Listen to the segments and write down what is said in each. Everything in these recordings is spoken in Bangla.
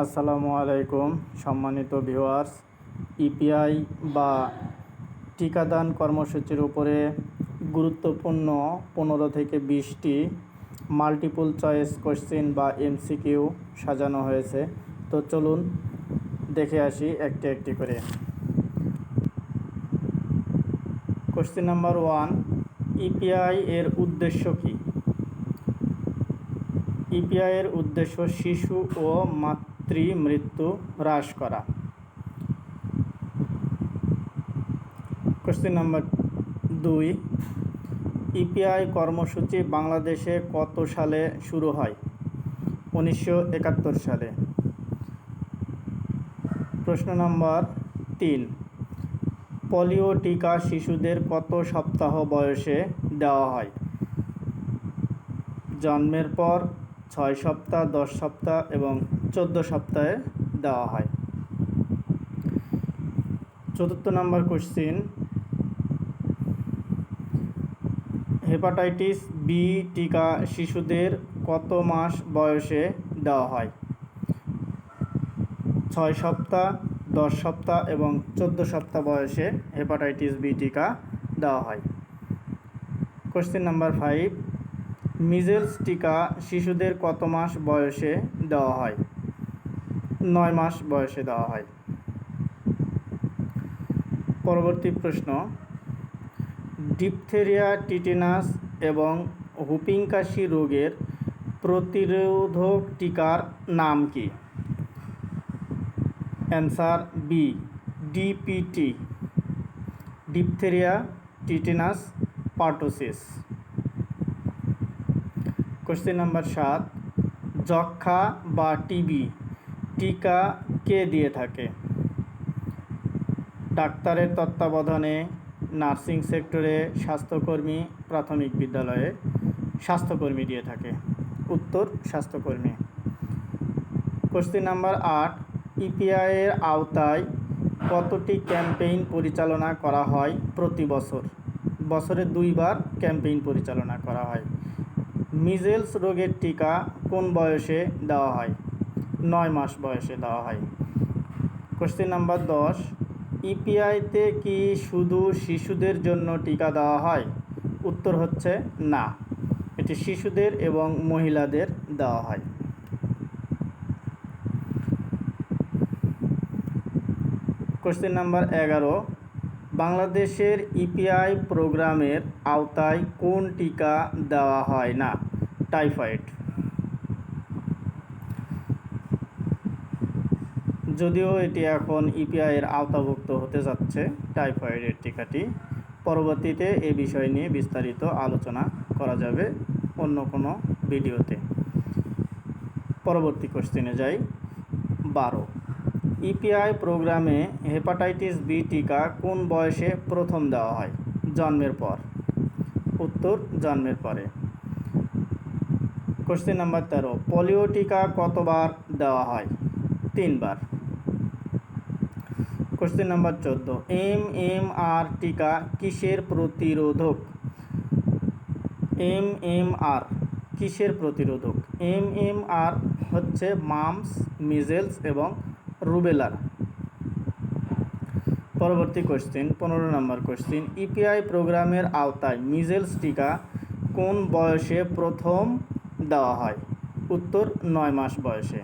আসসালামু আলাইকুম, সম্মানিত ভিউয়ার্স। ইপিআই বা টিকাদান কর্মসূচির উপরে গুরুত্বপূর্ণ পনেরো থেকে বিশটি মাল্টিপল চয়েস কোশ্চেন বা এমসিকিউ সাজানো হয়েছে। তো চলুন দেখে আসি একটি একটি করে। কোশ্চেন নাম্বার ওয়ান, ইপিআই এর উদ্দেশ্য কী? ইপিআই এর উদ্দেশ্য শিশু ও মাতৃ মৃত্যু হ্রাস করা। কোশ্চেন নাম্বার দুই, ইপিআই কর্মসূচি বাংলাদেশে কত সালে শুরু হয়? উনিশশো একাত্তর সালে। প্রশ্ন নম্বর তিন, পোলিও টিকা শিশুদের কত সপ্তাহ বয়সে দেওয়া হয়? জন্মের পর ছয় সপ্তাহ, দশ সপ্তাহ এবং চোদ্দ সপ্তাহে দেওয়া হয়। চতুর্থ নাম্বার কোশ্চিন হেপাটাইটিস বি টিকা শিশুদের কত মাস বয়সে দেওয়া হয়? ছয় সপ্তাহ, দশ সপ্তাহ এবং চোদ্দ সপ্তাহ বয়সে হেপাটাইটিস বি টিকা দেওয়া হয়। কোশ্চেন নাম্বার ফাইভ মিজেলস টিকা শিশুদের কত মাস বয়সে দেওয়া হয়? নয় মাস বয়সে দেওয়া হয়। পরবর্তী প্রশ্ন। ডিপথেরিয়া টিটেনাস এবং হুপিং কাশি রোগের প্রতিরোধক টিকার নাম কি? Answer B, DPT. Diphtheria tetanus pertussis. Question number সাত যক্ষা বা টিবি টিকা কে দিয়ে থাকে? ডাক্তারের তত্ত্বাবধানে, নার্সিং সেক্টরে, স্বাস্থ্যকর্মী, প্রাথমিক বিদ্যালয়ে স্বাস্থ্যকর্মী দিয়ে থাকে। উত্তর, স্বাস্থ্যকর্মী। কোশ্চেন নাম্বার আট ইপিআইয়ের আওতায় কতটি ক্যাম্পেইন পরিচালনা করা হয় প্রতি বছর? বছরে দুইবার ক্যাম্পেইন পরিচালনা করা হয়। মিজেলস রোগের টিকা কোন বয়সে দেওয়া হয়? নয় মাস বয়সে দেওয়া হয়। কোশ্চেন নাম্বার দশ ইপিআইতে কি শুধু শিশুদের জন্য টিকা দেওয়া হয়? উত্তর হচ্ছে না। এটি শিশুদের এবং মহিলাদের দেওয়া হয়। কোশ্চেন নাম্বার এগারো বাংলাদেশের ইপিআই প্রোগ্রামের আওতায় কোন টিকা দেওয়া হয় না? টাইফয়েড। যদিও এটি এখন ইপিআই এর আওতাভুক্ত হতে যাচ্ছে টাইফয়েডের টিকাটি, পরবর্তীতে এ বিষয় নিয়ে বিস্তারিত আলোচনা করা যাবে অন্য কোনো ভিডিওতে। পরবর্তী কোশ্চেনে যাই। বারো। ইপিআই প্রোগ্রামে হেপাটাইটিস বি টিকা কোন বয়সে প্রথম দেওয়া হয়? জন্মের পর। উত্তর, জন্মের পরে। কোশ্চেন নাম্বার তেরো, পোলিও টিকা কতবার দেওয়া হয়? তিনবার। কোশ্চেন নাম্বার চোদ্দ এম এম আর টিকা কিসের প্রতিরোধক? এম এম আর কিসের প্রতিরোধক? এম এম আর হচ্ছে মামস, মিজেলস এবং রুবেলার। পরবর্তী কোশ্চেন পনেরো নম্বর কোশ্চেন ইপিআই প্রোগ্রামের আওতায় মিজেলস টিকা কোন বয়সে প্রথম দেওয়া হয়? উত্তর, নয় মাস বয়সে।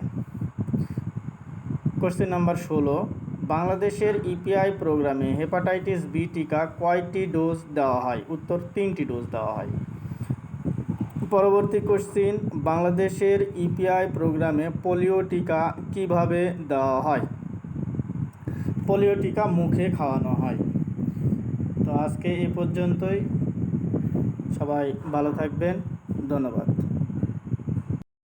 কোশ্চেন নাম্বার ষোলো, বাংলাদেশের ইপিআই প্রোগ্রামে হেপাটাইটিস বি টিকা কয়টি ডোজ দেওয়া হয়? উত্তর, তিনটি ডোজ দেওয়া হয়। পরবর্তী কোশ্চিন বাংলাদেশের ইপিআই প্রোগ্রামে পোলিও টিকা কীভাবে দেওয়া হয়? পোলিও টিকা মুখে খাওয়ানো হয়। তো আজকে এ পর্যন্তই। সবাই ভালো থাকবেন। ধন্যবাদ।